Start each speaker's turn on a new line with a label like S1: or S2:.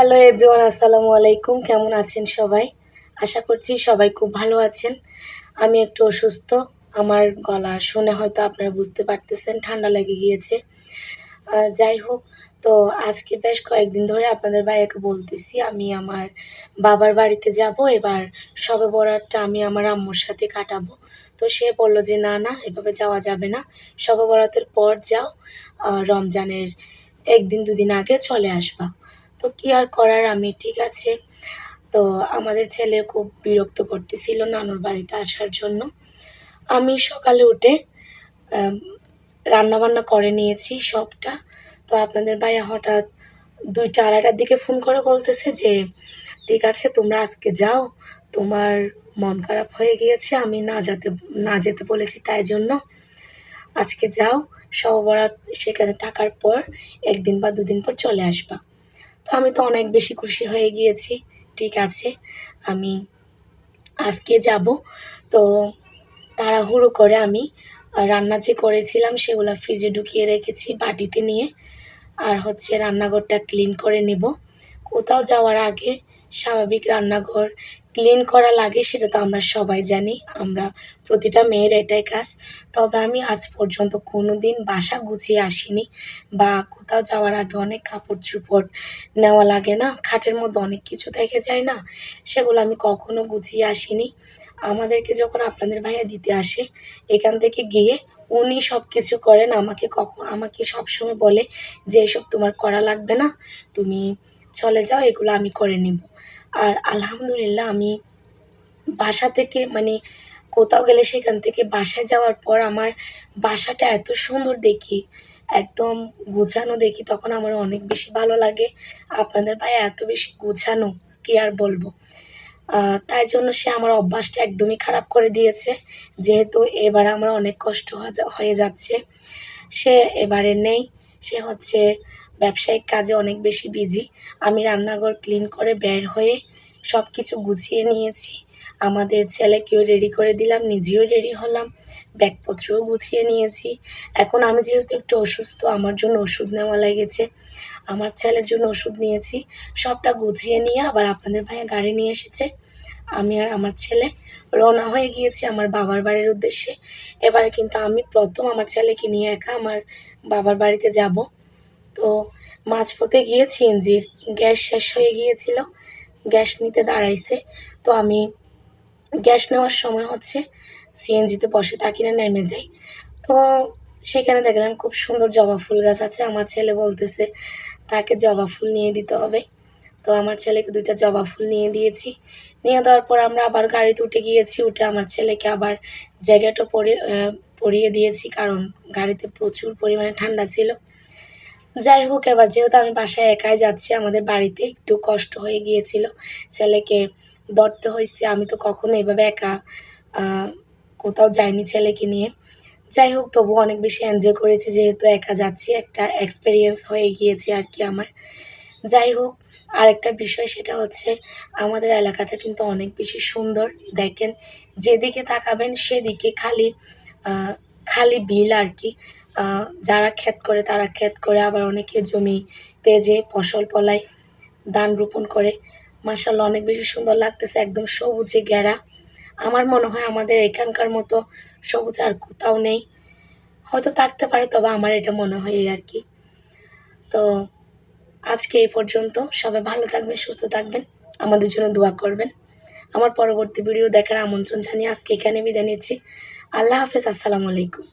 S1: Hello everyone আসসালামু আলাইকুম। কেমন আছেন সবাই? আশা করছি সবাই খুব ভালো আছেন। আমি একটু অসুস্থ। আমার গলা শুনে হয়তো আপনারা বুঝতে পারতেছেন, ঠান্ডা লেগে গিয়েছে। যাই হোক, তো আজকে বেশ কয়েকদিন ধরে আপনাদের ভাইয়াকে বলতেছি, আমি আমার বাবার বাড়িতে যাব, এবার সবে বরাতটা আমি আমার আম্মুর সাথে কাটাবো। তো সে বলল যে, না না, এভাবে যাওয়া যাবে না। সবে বরাতের পর যাও রমজানের একদিন, দুদিন আগে চলে আসবা। তো কি আর করার আমি, ঠিক আছে? তো আমাদের ছেলে খুব বিরক্ত করতেছিল নানুর বাড়িতে আসার জন্য। আমি সকালে উঠে রান্না বান্না করে নিয়েছি সবটা। তো আপনাদের ভাইয়া হঠাৎ দুইটা আড়াইটার দিকে ফোন করে বলতেছে যে, ঠিক আছে, তোমরা আজকে যাও। তোমার মন খারাপ হয়ে গিয়েছে, আমি না যেতে না যেতে বলেছি তাই জন্য। আজকে যাও সবরাত সেখানে থাকার পর, একদিন বা দুদিন পর চলে আসবা। আমি তো অনেক বেশি খুশি হয়ে গিয়েছি। ঠিক আছে, আমি আজকে যাব। তো তাড়াহুড়ো করে আমি রান্না যে করেছিলাম সেগুলো ফ্রিজে ঢুকিয়ে রেখেছি বাটিতে নিয়ে। আর হচ্ছে রান্নাঘরটা ক্লিন করে নেব। কোথাও যাওয়ার আগে স্বাভাবিক রান্নাঘর ক্লিন করা লাগে, সেটা তো আমরা সবাই জানি। আমরা প্রতিটা মেয়ের এটাই কাজ। তবে আমি আজ পর্যন্ত কোনো দিন বাসা গুছিয়ে আসিনি বা কোথাও যাওয়ার আগে অনেক কাপড় চোপড় নেওয়া লাগে না। খাটের মধ্যে অনেক কিছু থেকে যায় না। সেগুলো আমি কখনো গুছিয়ে আসিনি। আমাদেরকে যখন আপনাদের ভাইয়া দিতে আসে, এখান থেকে গিয়ে উনি সব কিছু করেন। আমাকে কখন, আমাকে সবসময় বলে যে, এসব তোমার করা লাগবে না। তুমি চলে যাও, এগুলো আমি করে নিব। আর আলহামদুলিল্লাহ আমি বাসা থেকে মানে কোথাও গেলে সেখান থেকে বাসায় যাওয়ার পর আমার বাসাটা এত সুন্দর দেখি, একদম গোছানো দেখি, তখন আমার অনেক বেশি ভালো লাগে। আপনাদের ভাই এত বেশি গোছানো, কি আর বলব? তাই জন্য সে আমার অভ্যাসটা একদমই খারাপ করে দিয়েছে, যেহেতু এবার আমার অনেক কষ্ট হয়ে যাচ্ছে। সে এবারে নেই, সে হচ্ছে ব্যবসায়িক কাজে অনেক বেশি বিজি আমি রান্নাঘর ক্লিন করে বের হয়ে সব কিছু গুছিয়ে নিয়েছি। আমাদের ছেলেকেও রেডি করে দিলাম, নিজেও রেডি হলাম, ব্যাগপত্রও গুছিয়ে নিয়েছি। এখন আমি যেহেতু একটু অসুস্থ, আমার জন্য ওষুধ নেওয়া লেগেছে। আমার ছেলের জন্য ওষুধ নিয়েছি। সবটা গুছিয়ে নিয়ে আবার আপনাদের ভাইয়া গাড়ি নিয়ে এসেছে। আমি আর আমার ছেলে রওনা হয়ে গিয়েছি আমার বাবার বাড়ির উদ্দেশ্যে। এবারে কিন্তু আমি প্রথম আমার ছেলেকে নিয়ে একা আমার বাবার বাড়িতে যাব। তো মাঝপথে গিয়ে সিএনজির গ্যাস শেষ হয়ে গিয়েছিল। গ্যাস নিতে দাঁড়াইছে। তো আমি গ্যাস নেওয়ার সময় হচ্ছে সিএনজিতে বসে থাকি না, নেমে যাই। তো সেখানে দেখলাম খুব সুন্দর জবা ফুল গাছ আছে। আমার ছেলে বলতেছে, তাকে জবা ফুল নিয়ে দিতে হবে। তো আমার ছেলেকে দুইটা জবা ফুল নিয়ে দিয়েছি। নিয়ে দেওয়ার পর আমরা আবার গাড়িতে উঠে গিয়েছি। উঠে আমার ছেলেকে আবার জ্যাকেটও পরে পরিয়ে দিয়েছি। কারণ গাড়িতে প্রচুর পরিমাণে ঠান্ডা ছিল। যাই হোক, এবার যেহেতু আমি বাসায় একাই যাচ্ছি, আমাদের বাড়িতে একটু কষ্ট হয়ে গিয়েছিল। ছেলেকে ধরতে হয়েছে, আমি তো কখনো এভাবে একা কোথাও যাইনি ছেলেকে নিয়ে। যাই হোক, তবু অনেক বেশি এনজয় করেছি যেহেতু একা যাচ্ছি, একটা এক্সপিরিয়েন্স হয়ে গিয়েছে আর কি আমার। যাই হোক, আরেকটা বিষয় সেটা হচ্ছে, আমাদের এলাকাটা কিন্তু অনেক বেশি সুন্দর। দেখেন, যেদিকে তাকাবেন সেদিকে খালি খালি বিল আর কি। যারা ক্ষেত করে, তারা ক্ষেত করে আবার অনেকে জমি যে ফসল ফলায় ধান রোপণ করে। মাসাল্লাহ অনেক বেশি সুন্দর লাগতেছে, একদম সবুজে ঘেরা। আমার মনে হয় আমাদের এখানকার মতো সবুজ আর কোথাও নেই। হয়তো থাকতে পারে, তবে আমার এটা মনে হয় আর কি। তো আজকে এই পর্যন্ত। সবাই ভালো থাকবেন, সুস্থ থাকবেন। আমাদের জন্য দোয়া করবেন। আমার পরবর্তী ভিডিও দেখার আমন্ত্রণ জানিয়ে আজকে এখানে বিদায় নিচ্ছি। আল্লাহ হাফেজ, আসসালামু আলাইকুম।